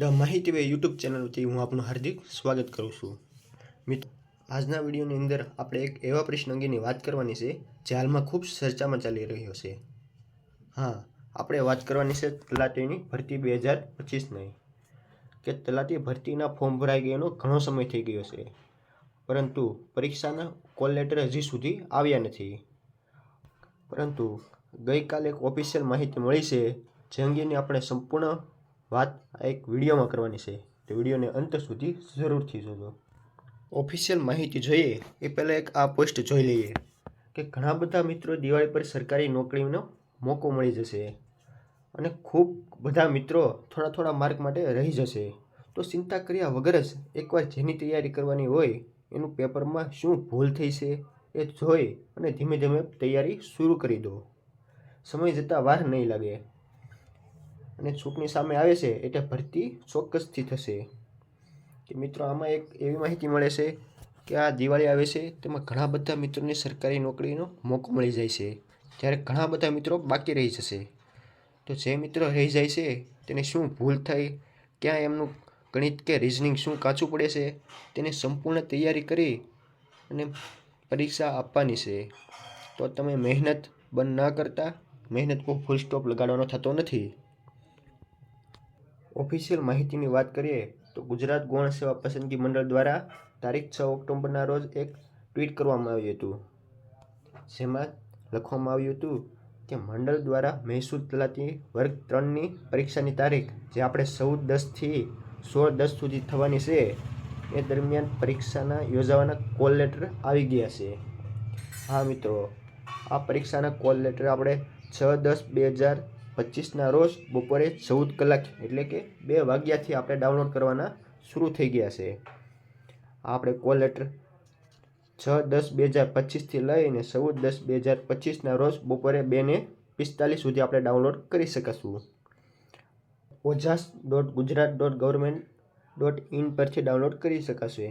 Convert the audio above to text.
The માહિતી way YouTube ચેનલથી હું આપનું હાર્દિક સ્વાગત કરું છું. મિત્રો, આજના વિડીયોની અંદર આપણે એક એવા પ્રશ્ન અંગેની વાત કરવાની છે, જે હાલમાં ખૂબ ચર્ચામાં ચાલી રહ્યો છે. હા, આપણે વાત કરવાની છે તલાટીની ભરતી બે હજાર પચીસની કે તલાટી ભરતીના ફોર્મ ભરાઈ ગયાનો ઘણો સમય થઈ ગયો છે, પરંતુ પરીક્ષાના કોલ લેટર હજી સુધી આવ્યા નથી. પરંતુ ગઈકાલે એક ઓફિશિયલ માહિતી મળી છે, જે અંગેની આપણે સંપૂર્ણ વાત આ એક વિડીયોમાં કરવાની છે. તો વિડીયોને અંત સુધી જરૂરથી જોજો. ઓફિશિયલ માહિતી જોઈએ એ પહેલાં એક આ પોસ્ટ જોઈ લઈએ. કે ઘણા બધા મિત્રો દિવાળી પર સરકારી નોકરીનો મોકો મળી જશે અને ખૂબ બધા મિત્રો થોડા થોડા માર્ક માટે રહી જશે. તો ચિંતા કર્યા વગર જ એકવાર જેની તૈયારી કરવાની હોય એનું પેપરમાં શું ભૂલ થઈ છે એ જોઈ અને ધીમે ધીમે તૈયારી શરૂ કરી દો. સમય જતાં વાર નહીં લાગે. અને ચૂંટણી સામે આવે છે એટલે ભરતી ચોક્કસથી થશે. કે મિત્રો, આમાં એક એવી માહિતી મળે છે કે આ દિવાળી આવે છે, તેમાં ઘણા બધા મિત્રોને સરકારી નોકરીનો મોકો મળી જાય છે. જ્યારે ઘણા બધા મિત્રો બાકી રહી જશે. તો જે મિત્રો રહી જાય છે, તેને શું ભૂલ થઈ, ક્યાં એમનું ગણિત કે રિઝનિંગ શું કાચું પડે છે, તેને સંપૂર્ણ તૈયારી કરી અને પરીક્ષા આપવાની છે. તો તમે મહેનત બંધ ના કરતા, મહેનત પર ફૂલ સ્ટોપ લગાડવાનો થતો નથી. ઓફિશિયલ માહિતીની વાત કરીએ તો ગુજરાત ગૌણ સેવા પસંદગી મંડળ દ્વારા તારીખ છ ઓક્ટોબરના રોજ એક ટ્વીટ કરવામાં આવ્યું હતું. જેમાં લખવામાં આવ્યું હતું કે મંડળ દ્વારા મહેસૂલ તલાટી વર્ગ ત્રણની પરીક્ષાની તારીખ, જે આપણે ચૌદ દસથી સોળ દસ સુધી થવાની છે, એ દરમિયાન પરીક્ષાના યોજાવાના કોલ લેટર આવી ગયા છે. હા મિત્રો, આ પરીક્ષાના કોલ લેટર આપણે છ દસ બે હજાર પચીસના રોજ બપોરે ચૌદ કલાક એટલે કે બે વાગ્યાથી આપણે ડાઉનલોડ કરવાના શરૂ થઈ ગયા છે. આપણે કોલ લેટર છ, દસ, બે હજાર પચીસથી લઈને ચૌદ, દસ, બે હજાર પચીસના રોજ બપોરે બેને પિસ્તાલીસ સુધી આપણે ડાઉનલોડ કરી શકીશું. Ojas dot Gujarat dot government dot in પરથી ડાઉનલોડ કરી શકાશે.